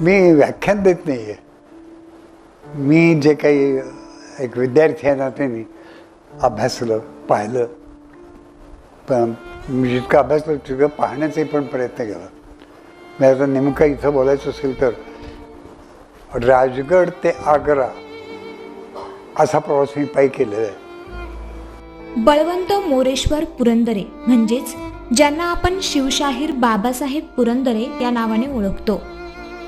मी व्याख्यान देत नाही आहे मी जे काही एक विद्यार्थी आहे ना त्यांनी अभ्यासलं पाहिलं. पण मी जितकं अभ्यासलं तितकं पाहण्याचाही पण प्रयत्न केला. मी आता नेमकं इथं बोलायचं असेल तर राजगड ते आग्रा असा प्रवास मी पायी केलेला आहे. बळवंत मोरेश्वर पुरंदरे म्हणजेच ज्यांना आपण शिवशाहीर बाबासाहेब पुरंदरे या नावाने ओळखतो.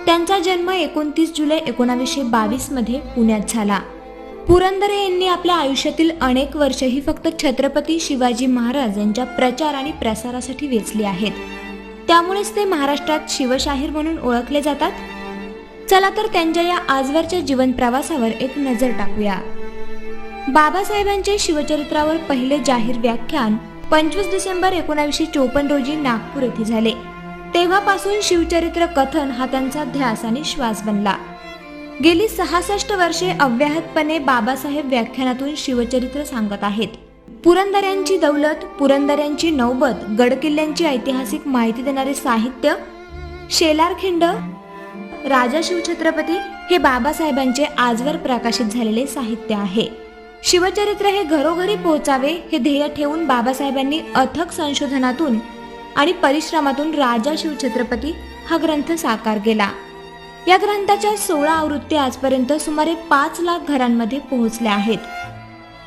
त्यांचा जन्म एकोणतीस जुलै एकोणावीसशे बावीसमध्ये पुण्यात झाला. पुरंदरे यांनी आपल्या आयुष्यातील अनेक वर्ष ही फक्त छत्रपती शिवाजी महाराज यांच्या प्रचार आणि प्रसारासाठी वेचली आहेत. त्यामुळेच ते महाराष्ट्रात शिवशाहीर म्हणून ओळखले जातात. चला तर त्यांच्या या आजवरच्या जीवन प्रवासावर एक नजर टाकूया. बाबासाहेबांचे शिवचरित्रावर पहिले जाहीर व्याख्यान पंचवीस डिसेंबर एकोणावीसशे चोपन्न रोजी नागपूर येथे झाले. तेव्हापासून शिवचरित्र कथन हा त्यांचा ध्यास आणि श्वास बनला. गेली सहासष्ट वर्षे अव्याहतपणे बाबासाहेब व्याख्यानातून शिवचरित्र सांगत आहेत. पुरंदऱ्यांची दौलत पुरंदऱ्यांची नौबत गडकिल्ल्यांची ऐतिहासिक माहिती देणारे साहित्य शेलारखिंड राजा शिवछत्रपती हे बाबासाहेबांचे आजवर प्रकाशित झालेले साहित्य आहे. शिवचरित्र हे घरोघरी पोहोचावे हे ध्येय ठेवून बाबासाहेबांनी अथक संशोधनातून आणि परिश्रमातून राजा शिवछत्रपती हा ग्रंथ साकार केला. या ग्रंथाच्या सोळा आवृत्ती आजपर्यंत सुमारे पाच लाख घरांमध्ये पोहोचल्या आहेत.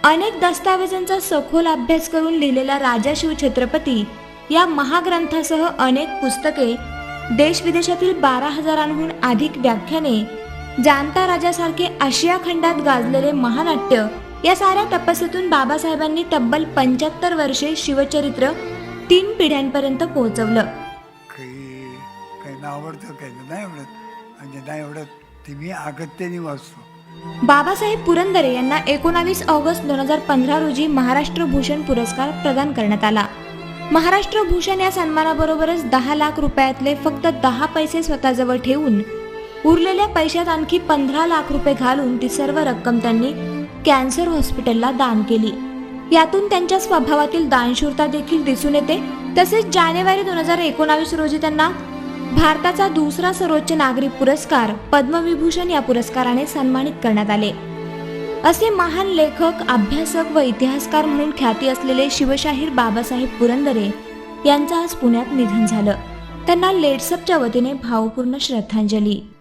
अनेक दस्तावेजांचा सखोल अभ्यास करून लिहिलेला राजा शिवछत्रपती या महाग्रंथासह अनेक पुस्तके देश विदेशातील बारा हजारांहून अधिक व्याख्याने जाणता राजासारखे आशिया खंडात गाजलेले महानाट्य या साऱ्या तपस्येतून बाबासाहेबांनी तब्बल पंच्याहत्तर वर्षे शिवचरित्र तीन पिढ्यांपर्यंत पोहोचवलं. काही काही आवडतं काही नाही आवडत. म्हणजे नाही आवडत ते मी अगत्याने वाचतो. बाबासाहेब पुरंदरे यांना एकोणावीस ऑगस्ट दोन हजार पंधरा रोजी महाराष्ट्र भूषण पुरस्कार प्रदान करण्यात आला. महाराष्ट्र भूषण या सन्मानाबरोबरच दहा लाख रुपयातले फक्त दहा पैसे स्वतःजवळ ठेवून उरलेल्या पैशात आणखी पंधरा लाख रुपये घालून ती सर्व रक्कम त्यांनी कॅन्सर हॉस्पिटलला दान केली. यातून त्यांच्या स्वभावातील दानशूरता देखील दिसून येते. तसेच जानेवारी दोन हजार एकोणावीस रोजी त्यांना भारताचा दुसरा सर्वोच्च नागरिक पुरस्कार पद्मविभूषण या पुरस्काराने सन्मानित करण्यात आले. असे महान लेखक अभ्यासक व इतिहासकार म्हणून ख्याती असलेले शिवशाहीर बाबासाहेब पुरंदरे यांचं आज पुण्यात निधन झालं. त्यांना लेट्सअपच्या वतीने भावपूर्ण श्रद्धांजली.